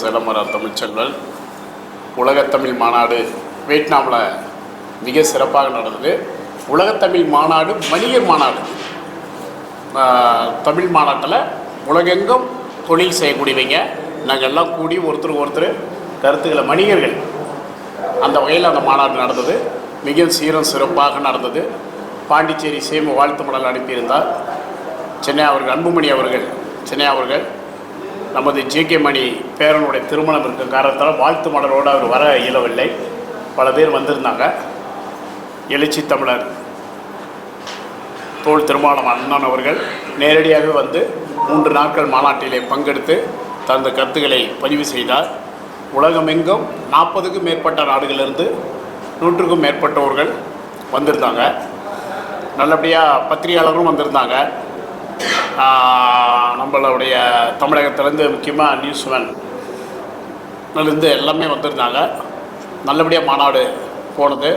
சேலமரார் தமிழ்ச்செல்வன் உலகத்தமிழ் மாநாடு வியட்நாமில் மிக சிறப்பாக நடந்தது. உலகத்தமிழ் மாநாடு வணிகர் மாநாடு. தமிழ் மாநாட்டில் உலகெங்கும் தொழில் செய்யக்கூடியவங்க. நாங்கள் எல்லாம் கூடி ஒருத்தருக்கு ஒருத்தர் கருத்துக்களை வணிகர்கள் அந்த வகையில் அந்த மாநாடு நடந்தது. மிக சீரம் சிறப்பாக நடந்தது. பாண்டிச்சேரி சேம வாழ்த்து மடல் அனுப்பியிருந்தார். சென்னை அவர்கள் அன்புமணி அவர்கள் சென்னை அவர்கள் நமது ஜேகே மணி பேரனுடைய திருமணம் இருக்கும் காரணத்தால் வாழ்த்து மலரோடு அவர் வர இயலவில்லை. பல பேர் வந்திருந்தாங்க. எழுச்சி தமிழர் தோல் திருமாலம் அண்ணன் அவர்கள் நேரடியாக வந்து மூன்று நாட்கள் மாநாட்டிலே பங்கெடுத்து தந்த கருத்துக்களை பதிவு செய்தார். உலகமெங்கும் நாற்பதுக்கும் மேற்பட்ட நாடுகளிலிருந்து நூற்றுக்கும் மேற்பட்டவர்கள் வந்திருந்தாங்க. நல்லபடியாக பத்திரிகையாளர்களும் வந்திருந்தாங்க. நம்மளுடைய தமிழகத்திலேருந்து முக்கியமாக நியூஸ் இருந்து எல்லாமே வந்திருந்தாங்க. நல்லபடியாக மாநாடு போனது.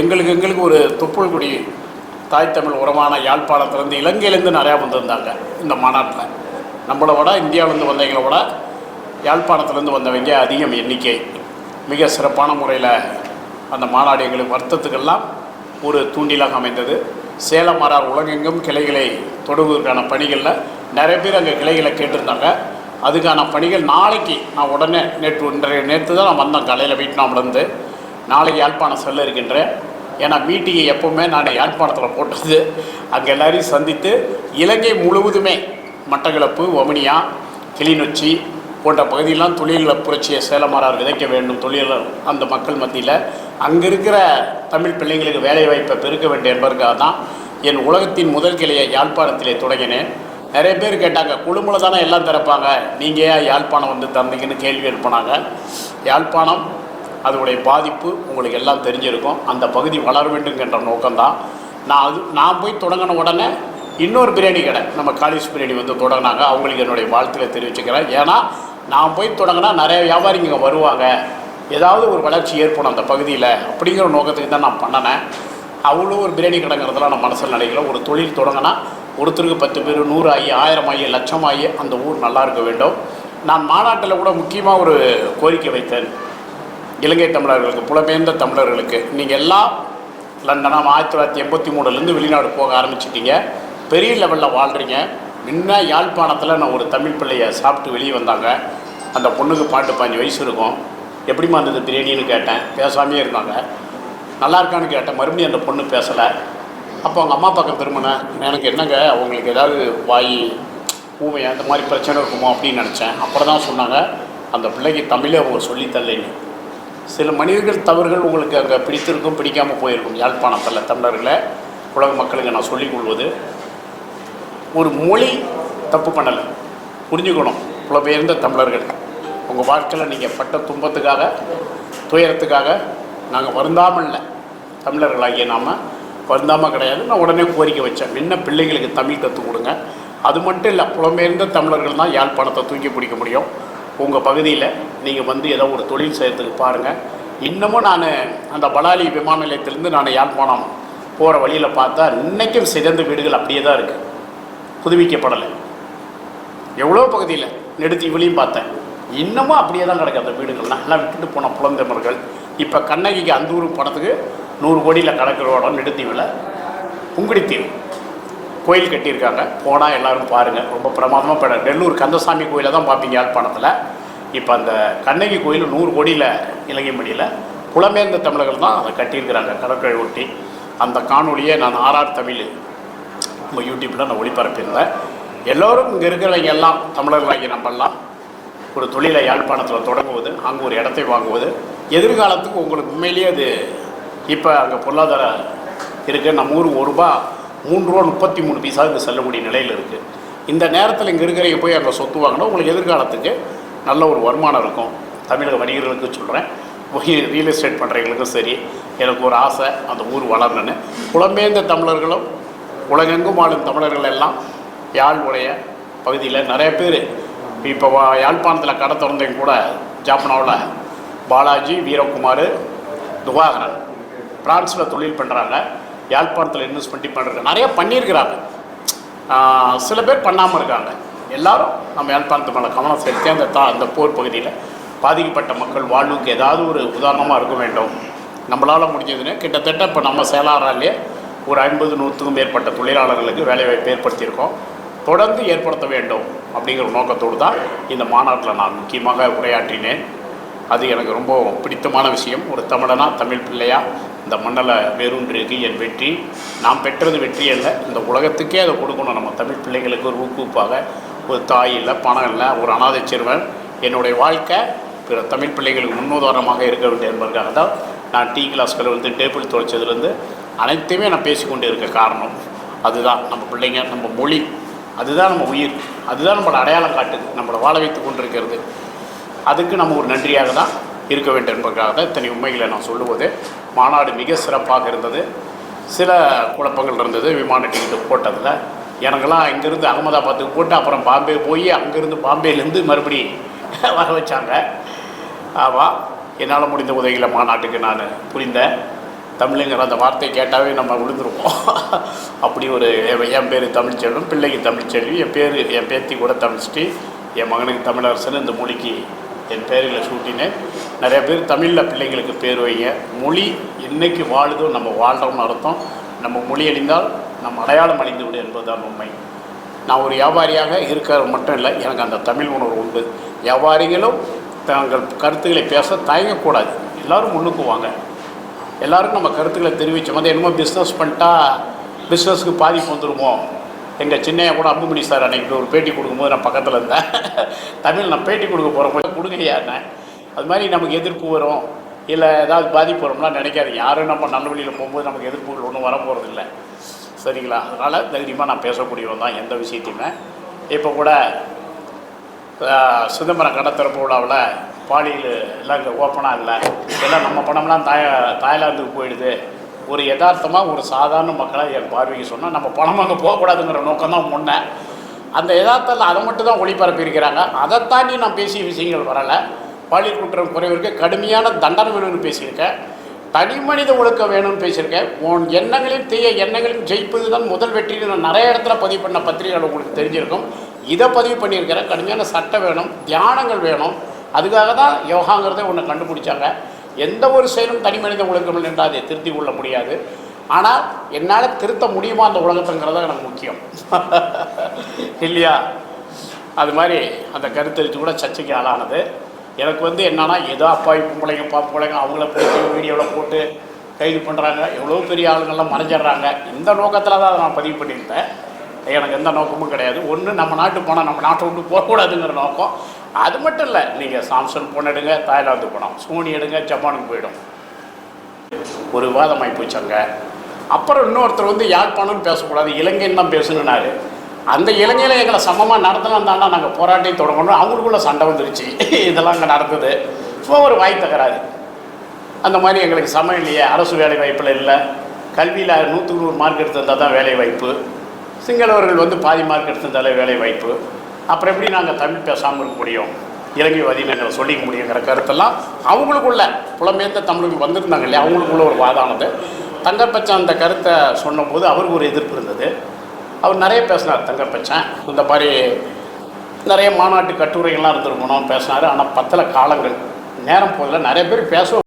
எங்களுக்கு எங்களுக்கு ஒரு தொப்புள் குடி தாய் தமிழ் உரமான யாழ்ப்பாணத்துலேருந்து இலங்கையிலேருந்து நிறையா வந்திருந்தாங்க இந்த மாநாட்டில். நம்மளை விட இந்தியாவிலேருந்து வந்தவங்களை விட யாழ்ப்பாணத்துலேருந்து வந்தவங்க அதிகம் எண்ணிக்கை. மிக சிறப்பான முறையில் அந்த மாநாடு எங்களுக்கு வருத்தத்துக்கெல்லாம் ஒரு தூண்டிலாக அமைந்தது. சேலம் மாறார் உலகெங்கும் கிளைகளை தொடங்குவதற்கான பணிகளில் நிறைய பேர் அங்கே கிளைகளை கேட்டிருந்தாங்க. அதுக்கான பணிகள் நாளைக்கு நான் உடனே நேற்று இன்றைய நேற்று தான் நான் வந்தேன். காலையில் வியட்நாம்லேருந்து நாளைக்கு யாழ்ப்பாணம் செல்ல இருக்கின்றேன். ஏன்னா மீட்டிங்கை எப்போவுமே நான் யாழ்ப்பாணத்தில் போட்டது. அங்கே எல்லாரையும் சந்தித்து இலங்கை முழுவதுமே மட்டக்களப்பு ஒமனியா கிளிநொச்சி போன்ற பகுதியெல்லாம் தொழிலில் புரட்சியை சேலமாறார் விதைக்க வேண்டும் தொழிலாளர் அந்த மக்கள் மத்தியில். அங்கே இருக்கிற தமிழ் பிள்ளைங்களுக்கு வேலைவாய்ப்பை பெருக்க வேண்டும் என்பதற்காக தான் என் உலகத்தின் முதல் கிளையை யாழ்ப்பாணத்திலே தொடங்கினேன். நிறைய பேர் கேட்டாங்க குழுமுல தானே எல்லாம் திறப்பாங்க? நீங்கள் ஏன் யாழ்ப்பாணம் வந்து தந்தீங்கன்னு கேள்வி எழுப்பினாங்க. யாழ்ப்பாணம் அதனுடைய பாதிப்பு உங்களுக்கு எல்லாம் தெரிஞ்சிருக்கும். அந்த பகுதி வளர வேண்டுங்கிற நோக்கம்தான். நான் அது நான் போய் தொடங்கின உடனே இன்னொரு பிரியாணி கடை நம்ம காலேஜ் பிரியாணி வந்து தொடங்கினாங்க. அவங்களுக்கு என்னுடைய வாழ்த்துக்களை தெரிவிச்சுக்கிறேன். ஏன்னா நான் போய் தொடங்கினா நிறைய வியாபாரிங்க வருவாங்க. ஏதாவது ஒரு வளர்ச்சி ஏற்படும் அந்த பகுதியில். அப்படிங்கிற நோக்கத்துக்கு தான் நான் பண்ணினேன். அவ்வளோ ஒரு பிரியாணி கடைங்கிறதுலாம் நான் மனசில் நினைக்கல. ஒரு தொழில் தொடங்கினா ஒருத்தருக்கு பத்து பேர் நூறு ஆகி ஆயிரம் ஆகி லட்சம் ஆகி அந்த ஊர் நல்லா இருக்க வேண்டும். நான் மாநாட்டில் கூட முக்கியமாக ஒரு கோரிக்கை வைத்தேன். இலங்கை தமிழர்களுக்கு புலம்பெயர்ந்த தமிழர்களுக்கு. நீங்கள் எல்லாம் லண்டனாக ஆயிரத்தி தொள்ளாயிரத்தி எண்பத்தி மூணுலேருந்து வெளிநாடு போக ஆரம்பிச்சிட்டீங்க. பெரிய லெவலில் வாழ்கிறீங்க முன்ன யாழ்ப்பாணத்தில் நான் ஒரு தமிழ் பிள்ளையை சாப்பிட்டு வெளியே வந்தாங்க. அந்த பொண்ணுக்கு பாட்டு பாஞ்சு வயசு இருக்கும். எப்படிமா இருந்தது பிரியாணின்னு கேட்டேன். பேசாமையே இருந்தாங்க. நல்லா இருக்கான்னு கேட்டேன். மறுபடியும் அந்த பொண்ணு பேசலை. அப்போ அவங்க அம்மா பக்கம் திரும்பினேன் எனக்கு என்னங்க? அவங்களுக்கு ஏதாவது வாய் ஊமை அந்த மாதிரி பிரச்சனை இருக்குமோ? அப்படின்னு நினச்சேன். அப்புறம் தான் சொன்னாங்க அந்த பிள்ளைக்கு தமிழே அவங்க சொல்லித்தரலைன்னு சில மனிதர்கள் தவறுகள் உங்களுக்கு அங்கே பிடித்திருக்கும் பிடிக்காமல் போயிருக்கும். யாழ்ப்பாணத்தில் தமிழர்களை உலக மக்களுக்கு நான் சொல்லிக் கொள்வது ஒரு மொழி தப்பு பண்ணலை. புரிஞ்சுக்கணும். புலம்பெயர்ந்த தமிழர்கள். உங்கள் வாழ்க்கையில் நீங்கள் பட்ட துன்பத்துக்காக துயரத்துக்காக நாங்கள் வருந்தாமல் இல்லை தமிழர்களாகிய நாம் வருந்தாமல் கிடையாது. நான் உடனே கோரிக்கை வச்சேன். இன்னும் பிள்ளைங்களுக்கு தமிழ் கற்றுக் கொடுங்க. அது மட்டும் இல்லை புலம்பெயர்ந்த தமிழர்கள் தான் யாழ்ப்பாணத்தை தூக்கி பிடிக்க முடியும். உங்கள் பகுதியில் நீங்கள் வந்து ஏதோ ஒரு தொழில் செய்கிறதுக்கு பாருங்கள் இன்னமும் நான் அந்த பலாலி விமான நிலையத்திலேருந்து நான் யாழ்ப்பாணம் போகிற வழியில் பார்த்தா இன்றைக்கும் சிறந்த வீடுகள் அப்படியே தான் இருக்குது புதுவிக்கப்படலை எவ்வளோ பகுதியில் நெடுத்து இவளையும் பார்த்தேன். இன்னமும் அப்படியே தான் கிடக்கு அந்த வீடுகள்லாம் எல்லாம் விட்டுட்டு போன புலந்தமர்கள் இப்போ கண்ணகிக்கு அந்த ஊர் படத்துக்கு நூறு கோடியில் கிடக்கிற இடம் நெடுத்தீவில் புங்குடித்தீவு கோயில் கட்டியிருக்காங்க. போனால் எல்லாரும் பாருங்கள் ரொம்ப பிரமாதமாக பட நெல்லூர் கந்தசாமி கோயிலை தான் பார்ப்பீங்க யாழ்ப்பாணத்தில். இப்போ அந்த கண்ணகி கோயில் நூறு கோடியில் இலங்கைமடியில் புலமேந்த தமிழர்கள் தான் அதை கட்டியிருக்கிறாங்க கடற்கரை ஒட்டி. அந்த காணொலியை நான் ஆர்ஆர் தமிழ் நம்ம யூடியூப்பில் நான் ஒளிபரப்பியிருந்தேன் எல்லோரும் இங்கே இருக்கிறவங்க எல்லாம் தமிழர்களாகி நம்மெல்லாம் ஒரு தொழிலை யாழ்ப்பாணத்தில் தொடங்குவது அங்கே ஒரு இடத்தை வாங்குவது எதிர்காலத்துக்கு உங்களுக்கு உண்மையிலேயே அது இப்போ அங்கே பொருளாதார இருக்குது நம்ம ஊர் ஒரு ரூபா மூன்று ரூபா முப்பத்தி மூணு பைசாவுக்கு செல்லக்கூடிய நிலையில் இருக்குது இந்த நேரத்தில் இங்கே இருக்கிறவங்க போய் அங்கே சொத்து வாங்கினா உங்களுக்கு எதிர்காலத்துக்கு நல்ல ஒரு வருமானம் இருக்கும். தமிழக வணிகர்களுக்கு சொல்கிறேன் ரியல் எஸ்டேட் பண்ணுறவங்களுக்கும் சரி எனக்கு ஒரு ஆசை அந்த ஊர் வளரணுன்னு புலம்பெயர்ந்த தமிழர்களும் உலகெங்கும் வாழும் தமிழர்கள் எல்லாம் யாழ் உடைய பகுதியில் நிறைய பேர். இப்போ வா- யாழ்ப்பாணத்தில் கடை திறந்தவங்க கூட ஜாப்னாவில் பாலாஜி வீரகுமார் துவாகரன். பிரான்ஸில் தொழில் பண்ணுறாங்க யாழ்ப்பாணத்தில் இன்வெஸ்ட் பண்ணி பண்ணுறாங்க நிறைய பண்ணியிருக்கிறாங்க. சில பேர் பண்ணாமல் இருக்காங்க. எல்லாரும் நம்ம யாழ்ப்பாணத்து மேலே கவனம் செலுத்தி அந்த தா அந்த போர் பகுதியில் பாதிக்கப்பட்ட மக்கள் வாழ்வுக்கு ஏதாவது ஒரு உதாரணமாக இருக்க வேண்டும். நம்மளால் முடிஞ்சதுன்னு கிட்டத்தட்ட இப்போ நம்ம செயலாளராலே ஒரு ஐம்பது நூற்றுக்கும் மேற்பட்ட தொழிலாளர்களுக்கு வேலைவாய்ப்பு ஏற்படுத்தியிருக்கோம். தொடர்ந்து ஏற்படுத்த வேண்டும் அப்படிங்கிற நோக்கத்தோடு தான் இந்த மாநாட்டில் நான் முக்கியமாக உரையாற்றினேன். அது எனக்கு ரொம்ப பிடித்தமான விஷயம். ஒரு தமிழனா தமிழ் பிள்ளையா இந்த மண்ணலை வேரூன்றியது என் வெற்றி. நாம் பெற்றது வெற்றி அல்ல. இந்த உலகத்துக்கே அதை கொடுக்கணும். நம்ம தமிழ் பிள்ளைகளுக்கு ஒரு ஊக்குவிப்பாக ஒரு தாய் இல்லை பணம் இல்லை ஒரு அனாதை சிறுவன். என்னுடைய வாழ்க்கை பிற தமிழ் பிள்ளைகளுக்கு முன்னுதாரணமாக இருக்க வேண்டும் என்பதற்காக தான் நான் டீ கிளாஸ்களை வந்து டேபிள் துடைச்சதுலேருந்து அனைத்தையுமே நான் பேசிக்கொண்டு இருக்க காரணம். அதுதான் நம்ம பிள்ளைங்க நம்ம மொழி. அதுதான் நம்ம உயிர். அதுதான் நம்மளோட அடையாளம் காட்டுது. நம்மளை வாழ வைத்து கொண்டிருக்கிறது. அதுக்கு நம்ம ஒரு நன்றியாக தான் இருக்க வேண்டும் என்பதற்காக தான் இத்தனை உண்மைகளை நான் சொல்லுவது. மாநாடு மிக சிறப்பாக இருந்தது. சில குழப்பங்கள் இருந்தது விமான டிக்கெட்டு போட்டதில். எனக்கெல்லாம் இங்கேருந்து அகமதாபாத்துக்கு போட்டு அப்புறம் பாம்பே போய் அங்கேருந்து பாம்பேலேருந்து மறுபடி வர வச்சாங்க. ஆமாம் என்னால் முடிந்த உதவியில் மாநாட்டுக்கு நான் புரிந்தேன். தமிழுங்கிற அந்த வார்த்தை கேட்டாவே நம்ம விழுந்துருவோம் அப்படி ஒரு என் என் பேர் தமிழ்ச்செல்வன் பிள்ளைக்கு தமிழ்ச்செல்வி என் பேர் என் பேத்தி கூட தமிழ்ச்சிட்டு என் மகனுக்கு தமிழரசன் இந்த மொழிக்கு என் பேர்களை சூட்டினேன். நிறைய பேர் தமிழில் பிள்ளைங்களுக்கு பேர் வைங்க. மொழி என்னைக்கு வாழுதோ நம்ம வாழ்கிறோம்னு அர்த்தம். நம்ம மொழி அழிந்தால் நம் அடையாளம் அழிந்து விடும் என்பதுதான் உண்மை. நான் ஒரு வியாபாரியாக இருக்கிற மட்டும் இல்லை எனக்கு அந்த தமிழ் உணர்வு உண்டு. வியாபாரிகளும் தங்கள் கருத்துக்களை பேச தயங்கக்கூடாது. எல்லோரும் முன்னுக்கு வாங்க. எல்லாருக்கும் நம்ம கருத்துக்களை தெரிவித்தோம் வந்து என்னமோ பிஸ்னஸ் பண்ணிட்டா பிஸ்னஸ்க்கு பாதிப்பு வந்துடுமோ எங்கள் சின்னையா கூட அம்புமணி சார் அன்னைக்கு ஒரு பேட்டி கொடுக்கும்போது நான் பக்கத்தில் இருந்தேன். தமிழ் நான் பேட்டி கொடுக்க போகிறேன் கொடுங்கய்யாண்ணே அது மாதிரி நமக்கு எதிர்ப்பு வரும். இல்லை ஏதாவது பாதிப்பு வரும்லாம் நினைக்காதீங்க. யாரும் நம்ம நல்ல வழியில் போகும்போது நமக்கு எதிர்ப்புகள் ஒன்றும் வர போகிறதில்ல சரிங்களா? அதனால் தைரியமாக நான் பேசக்கூடியவன் தான் எந்த விஷயத்தையுமே. இப்போ கூட சிதம்பரம் கடத்திறப்பு விழாவில் பாலியல் எல்லாம் இங்கே ஓப்பனாக இல்லை எல்லாம் நம்ம பணம்லாம் தாய தாய்லாந்துக்கு போயிடுது. ஒரு யதார்த்தமாக ஒரு சாதாரண மக்களாக என் பார்வைக்கு சொன்னால் நம்ம பணம் அங்கே போகக்கூடாதுங்கிற நோக்கம் தான் முன்னே. அந்த யதார்த்தத்தில் அதை மட்டும் தான் ஒளிபரப்பி இருக்கிறாங்க. அதை தாண்டி நான் பேசிய விஷயங்கள் வரலை. பாலியல் குற்றம் குறைவிற்கு கடுமையான தண்டனை வேணும்னு பேசியிருக்கேன். தனி மனித ஒழுக்கம் வேணும்னு பேசியிருக்கேன். உன் எண்ணங்களையும் தீய எண்ணங்களையும் ஜெயிப்பது தான் முதல் வெற்றின்னு நான் நிறைய இடத்துல பதிவு பண்ண பத்திரிகைகள் உங்களுக்கு தெரிஞ்சிருக்கும். இதை பதிவு பண்ணியிருக்கிறேன். கடுமையான சட்டம் வேணும் தியானங்கள் வேணும். அதுக்காக தான் யோகாங்கிறத ஒன்று கண்டுபிடிச்சாங்க. எந்த ஒரு செயலும் தனி மனித ஒழுக்கம் என்றால் அதை திருத்தி கொள்ள முடியாது. ஆனால் என்னால் திருத்த முடியுமா அந்த உலகத்துங்கிறது எனக்கு முக்கியம். இல்லையா? அது மாதிரி அந்த கருத்தரித்து கூட சர்ச்சைக்கு ஆளானது. எனக்கு வந்து என்னன்னா ஏதோ அப்பாவி பொம்பளைங்க பாப்புளைங்க அவங்கள போட்டு வீடியோவில் போட்டு கைது பண்ணுறாங்க எவ்வளோ பெரிய ஆளுங்கள்லாம் மறைஞ்சிடுறாங்க. இந்த நோக்கத்தில் தான் அதை நான் பதிவு பண்ணியிருந்தேன். எனக்கு எந்த நோக்கமும் கிடையாது. ஒன்று நம்ம நாட்டு போனால் நம்ம நாட்டை விட்டு போகக்கூடாதுங்கிற நோக்கம். அது மட்டும் இல்லை நீங்கள் சாம்சங் போன் எடுங்க தாய்லாந்து போனோம் சோனி எடுங்க ஜப்பானுக்கு போயிடும். ஒரு விவாதம் ஆகி போச்சாங்க அப்புறம் இன்னொருத்தர் வந்து யாழ்ப்பாணம்னு பேசக்கூடாது. இலங்கைன்னு தான் பேசணுன்னாரு அந்த இலங்கையில் எங்களை சமமாக நடத்தலாம் தாண்டா நாங்கள் போராட்டம் தொடங்கணும். அவங்களுக்குள்ள சண்டை வந்துருச்சு. இதெல்லாம் அங்கே நடந்தது. சும்மா ஒரு வாய் தகராறு. அந்த மாதிரி எங்களுக்கு சமம் இல்லையே. அரசு வேலை வாய்ப்பில் இல்லை. கல்வியில் நூற்றுக்கு நூறு மார்க் எடுத்திருந்தால் தான் வேலை வாய்ப்பு சிங்களவர்கள் வந்து பாதி மார்க் எடுத்திருந்தாலே வேலை வாய்ப்பு. அப்புறம் எப்படி நாங்கள் தமிழ் பேசாமல் இருக்க முடியும்? இலங்கை எங்களை சொல்லிக்க முடியுங்கிற கருத்தெல்லாம் அவங்களுக்குள்ள புலம்பெயர்ந்த தமிழுக்கு வந்திருந்தாங்க இல்லையா? அவங்களுக்குள்ள ஒரு வாதானது. தங்கப்பச்சான் அந்த கருத்தை சொன்னபோது அவருக்கு ஒரு எதிர்ப்பு இருந்தது. அவர் நிறைய பேசினார் தங்கப்பச்சான். இந்த மாதிரி நிறைய மாநாட்டு கட்டுரைகள்லாம் இருந்திருக்கணும் பேசினார். ஆனால் பத்தில் காலங்கள். நேரம் போதில் நிறைய பேர் பேச